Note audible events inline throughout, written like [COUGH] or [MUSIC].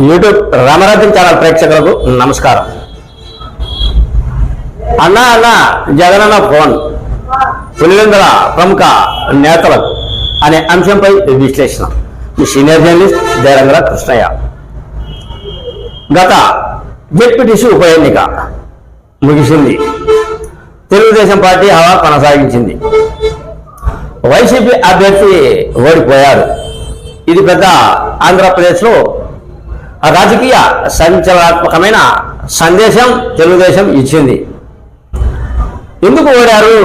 YouTube Ramarajan channel ప్రేక్షకులకు నమస్కారం. అన్న అన్న జగనన్న ఫోన్. పులివెందుల ప్రముఖ నేతలకు అనే అంశంపై విశ్లేషణ. ఈ సీనియర్ జర్నలిస్ట్ దేరంగర కృష్ణయ్య. గత జెడ్పీటీసీ ఉప ఎన్నిక ముగిసింది. తెలుగుదేశం పార్టీ హవా కొనసాగించింది. వైసీపీ అభ్యర్థి ఓడిపోయారు. ఇది పెద్ద ఆంధ్రప్రదేశ్లో రాజకీయ సంచలనాత్మకమైన సందేశం తెలుగుదేశం ఇచ్చింది. ఎందుకు ఓడారు?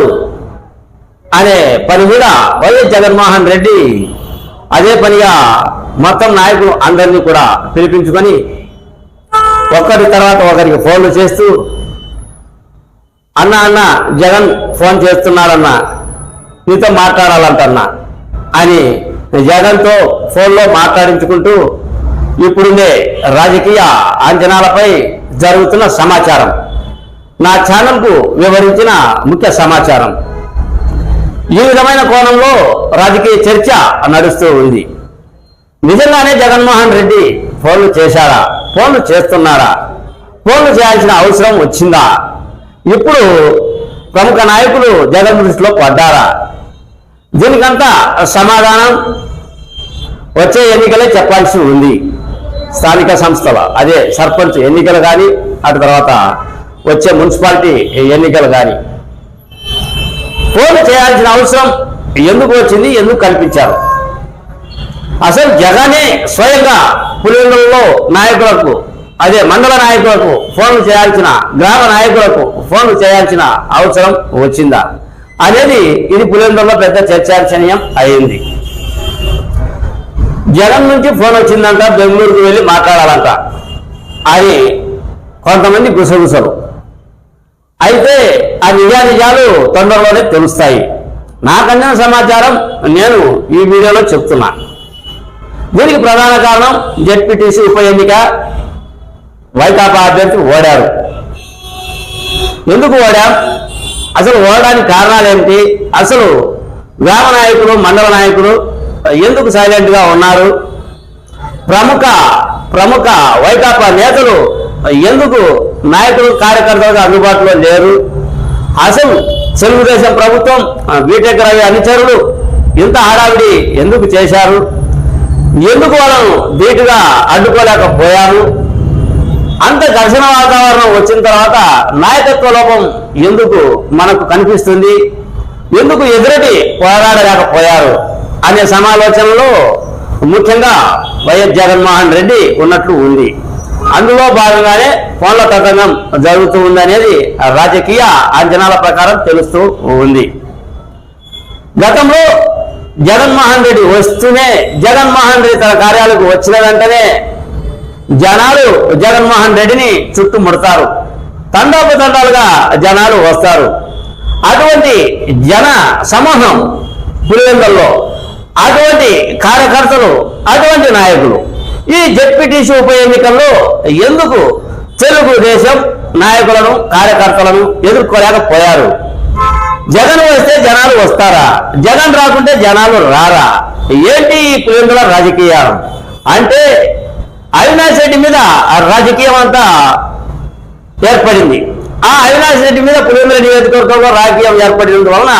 అనే పని కూడా వైఎస్ జగన్మోహన్ రెడ్డి అదే పనిగా మొత్తం నాయకులు అందరినీ కూడా పిలిపించుకొని ఒకరి తర్వాత ఒకరికి ఫోన్లు చేస్తూ అన్న అన్న జగన్ ఫోన్ చేస్తున్నాడన్న నీతో మాట్లాడాలంటన్నా అని జగన్తో ఫోన్లో మాట్లాడించుకుంటూ ఇప్పుడుండే రాజకీయ అంచనాలపై జరుగుతున్న సమాచారం. నా ఛానల్కు వివరించిన ముఖ్య సమాచారం. ఈ విధమైన కోణంలో రాజకీయ చర్చ నడుస్తూ ఉంది. నిజంగానే జగన్మోహన్ రెడ్డి ఫోన్లు చేశారా? ఫోన్లు చేస్తున్నారా? ఫోన్లు చేయాల్సిన అవసరం వచ్చిందా? ఇప్పుడు ప్రముఖ నాయకులు జగన్ దృష్టిలో పడ్డారా? దీనికంతా సమాధానం వచ్చే ఎన్నికలే చెప్పాల్సి ఉంది. స్థానిక సంస్థల అదే సర్పంచ్ ఎన్నికలు కానీ అటు తర్వాత వచ్చే మున్సిపాలిటీ ఎన్నికలు కానీ ఫోన్ చేయాల్సిన అవసరం ఎందుకు వచ్చింది ఎందుకు కల్పించారు? అసలు జగనే స్వయంగా పులివెందులలో నాయకులకు అదే మండల నాయకులకు ఫోన్లు చేయాల్సిన గ్రామ నాయకులకు ఫోన్లు చేయాల్సిన అవసరం వచ్చిందా? అనేది ఇది పులివెందులలో పెద్ద చర్చార్చనీయం అయింది. జగన్ నుంచి ఫోన్ వచ్చిందంట బెంగళూరుకు వెళ్ళి మాట్లాడాలంట. అని కొంతమంది గుసగుసలు. అయితే ఆ నిజానిజాలు తొందరలోనే తెలుస్తాయి. నాకందిన సమాచారం నేను ఈ వీడియోలో చెప్తున్నా. దీనికి ప్రధాన కారణం జెడ్పీటీసీ ఉప ఎన్నిక వైకాపా అభ్యర్థి ఓడారు. ఎందుకు ఓడాం? అసలు ఓడడానికి కారణాలు ఏమిటి అసలు గ్రామ నాయకులు మండల నాయకులు ఎందుకు సైలెంట్గా ఉన్నారు? ప్రముఖ ప్రముఖ వైకాపా నేతలు ఎందుకు నాయకులు కార్యకర్తలకు అందుబాటులో లేరు? అసలు తెలుగుదేశం ప్రభుత్వం బీటెక్ రవి అనుచరులు ఇంత హడావిడి ఎందుకు చేశారు? ఎందుకు వాళ్ళను ధీటుగా అడ్డుకోలేకపోయారు? అంత ఘర్షణ వాతావరణం వచ్చిన తర్వాత నాయకత్వ లోపం ఎందుకు మనకు కనిపిస్తుంది? ఎందుకు ఎదురటి పోరాడలేకపోయారు? అనే సమాలోచనలో ముఖ్యంగా వైఎస్ జగన్మోహన్ రెడ్డి ఉన్నట్లు ఉంది. అందులో భాగంగానే ఫోన్ల తతంగం జరుగుతూ ఉందనేది రాజకీయ అంచనాల ప్రకారం తెలుస్తూ ఉంది. గతంలో జగన్మోహన్ రెడ్డి వస్తూనే జగన్మోహన్ రెడ్డి తన కార్యాలకు వచ్చిన వెంటనే జనాలు జగన్మోహన్ రెడ్డిని చుట్టుముడతారు. తండాపు తండాలుగా జనాలు వస్తారు. అటువంటి జన సమూహం పులివెందల్లో అటువంటి కార్యకర్తలు అటువంటి నాయకులు. ఈ జెడ్పీటీసీ ఉప ఎన్నికల్లో ఎందుకు తెలుగుదేశం నాయకులను కార్యకర్తలను ఎదుర్కోలేకపోయారు? జగన్ వస్తే జనాలు వస్తారా? జగన్ రాకుంటే జనాలు రారా? ఏంటి ఈ పులివెందుల రాజకీయం? అంటే అవినాష్ రెడ్డి మీద ఆ రాజకీయం అంతా ఏర్పడింది. ఆ అవినాష్ రెడ్డి మీద పులివెందుల నియోజకవర్గంలో రాజకీయం ఏర్పడినందు వలన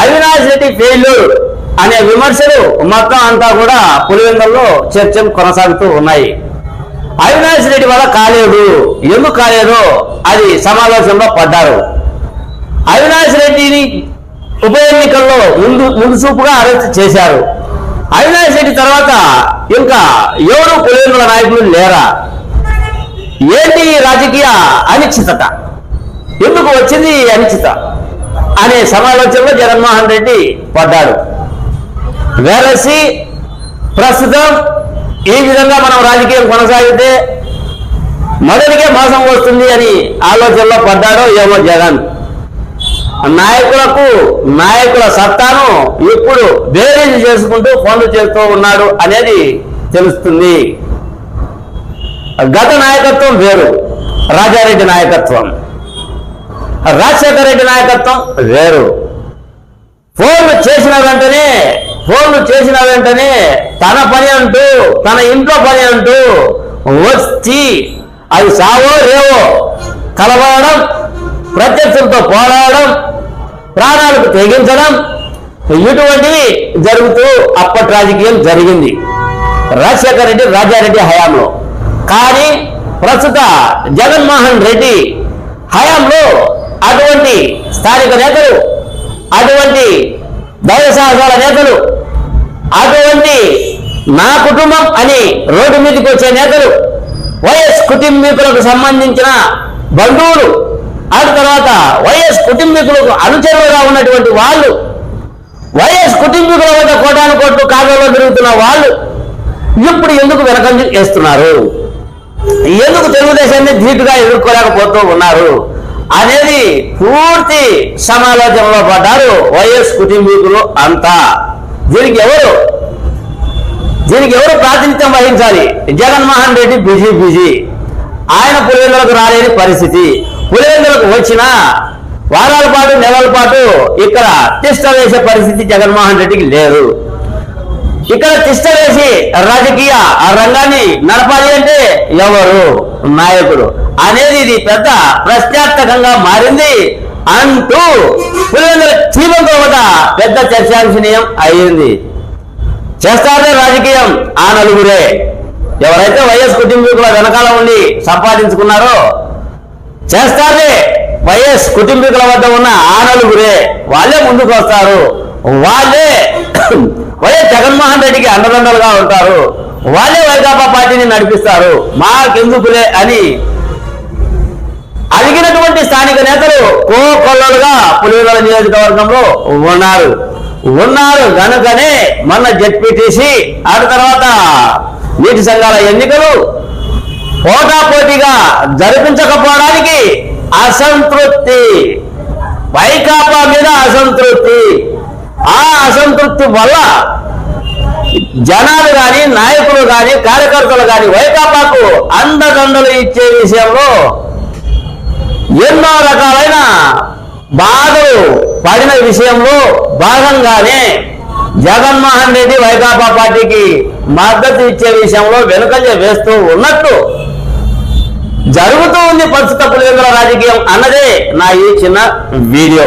అవినాష్ రెడ్డి ఫెయిల్యూర్ అనే విమర్శలు మొత్తం అంతా కూడా పులివెందుల్లో చర్చలు కొనసాగుతూ ఉన్నాయి. అవినాష్ రెడ్డి వల్ల కాలేదు ఎందుకు కాలేదో అది సమావేశంలో పడ్డారు. అవినాష్ రెడ్డిని ఉప ఎన్నికల్లో ముందు ముందు చూపుగా అరెస్ట్ చేశారు. అవినాష్ రెడ్డి తర్వాత ఇంకా ఎవరు పులివెందుల నాయకులు లేరా? ఏంటి రాజకీయ అనిశ్చితత? ఎందుకు వచ్చింది అనిశ్చిత? అనే సమాలోచనలో జగన్మోహన్ రెడ్డి పడ్డాడు వేరసి ప్రస్తుతం ఈ విధంగా మనం రాజకీయం కొనసాగితే మొదటికే మోసం వస్తుంది అని ఆలోచనలో పడ్డాడో ఏమో జగన్. నాయకులకు నాయకుల సత్తాను ఇప్పుడు బేరీజ్ చేసుకుంటూ ఫోన్లు చేస్తూ ఉన్నాడు అనేది తెలుస్తుంది. గత నాయకత్వం వేరు రాజారెడ్డి నాయకత్వం. రాజశేఖర రెడ్డి నాయకత్వం వేరు. ఫోన్లు చేసిన వెంటనే ఫోన్లు చేసిన వెంటనే తన పని అంటూ తన ఇంట్లో పని అంటూ వచ్చి అది సావో రేవో కలవడం ప్రత్యక్షంతో పోరాడడం ప్రాణాలకు తెగించడం ఇటువంటివి జరుగుతూ అప్పటి రాజకీయం జరిగింది. రాజశేఖర రెడ్డి రాజారెడ్డి హయాంలో. కానీ ప్రస్తుత జగన్మోహన్ రెడ్డి హయాంలో అటువంటి స్థానిక నేతలు అటువంటి దైవ సాహసాల నేతలు అటువంటి నా కుటుంబం అని రోడ్డు మీదకి వచ్చే నేతలు వైఎస్ కుటుంబీకులకు సంబంధించిన బంధువులు ఆ తర్వాత వైఎస్ కుటుంబీకులకు అనుచరులుగా ఉన్నటువంటి వాళ్ళు వైఎస్ కుటుంబీకుల వద్ద కోటాను కోట్లు కాగలో పెరుగుతున్న వాళ్ళు ఇప్పుడు ఎందుకు వెనకం చేస్తున్నారు ఎందుకు తెలుగుదేశాన్ని ధీటుగా ఎదుర్కోలేకపోతూ ఉన్నారు? అనేది పూర్తి సమాలోచనలో పడ్డారు వైఎస్ కుటుంబీకులు అంతా. దీనికి ఎవరు? దీనికి ఎవరు ప్రాతినిధ్యం వహించాలి? Jaganmohan Reddy busy busy. ఆయన పులివెందులకు రాలేని పరిస్థితి. పులివెందులకు వచ్చిన వారాల పాటు నెలల పాటు ఇక్కడ తిష్ట వేసే పరిస్థితి జగన్మోహన్ రెడ్డికి లేదు. ఇక్కడ తిష్ట వేసి రాజకీయ ఆ రంగాన్ని నడపాలి అంటే ఎవరు? నాయకుడు. అనేది ఇది పెద్ద ప్రశ్నార్థకంగా మారింది. అంటూ పులివెందుల చీమంతో పెద్ద చర్చాంశనీయం అయ్యింది చేస్తారే రాజకీయం ఆ నలుగురే. ఎవరైతే వైఎస్ కుటుంబీకుల వెనకాల ఉండి సంపాదించుకున్నారో చేస్తారే వైఎస్ కుటుంబీకుల వద్ద ఉన్న ఆ నలుగురే. వాళ్ళే ముందుకు వస్తారు. వాళ్ళే [COUGHS] వైఎస్ జగన్మోహన్ రెడ్డికి అండదండలుగా ఉంటారు. వాళ్ళే వైకాపా పార్టీని నడిపిస్తారు. మాకెందుకులే అని అడిగినటువంటి స్థానిక నేతలు కోకొల్లలుగా పులివెల నియోజకవర్గంలో ఉన్నారు. ఉన్నారు కనుకనే మొన్న జెడ్పీటీసీ ఆ తర్వాత నీటి సంఘాల ఎన్నికలు పోటాపోటీగా జరిపించకపోవడానికి అసంతృప్తి. వైకాపా మీద అసంతృప్తి. ఆ అసంతృప్తి వల్ల జనాలు కానీ నాయకులు కానీ కార్యకర్తలు కానీ వైకాపాకు అండదండలు ఇచ్చే విషయంలో ఎన్నో రకాలైన బాధలు పడిన విషయంలో భాగంగానే జగన్మోహన్ రెడ్డి వైకాపా పార్టీకి మద్దతు ఇచ్చే విషయంలో వెనుకంజ వేస్తూ ఉన్నట్టు జరుగుతూ ఉంది ప్రస్తుత పులివెందుల రాజకీయం అన్నదే నా ఈ చిన్న వీడియో.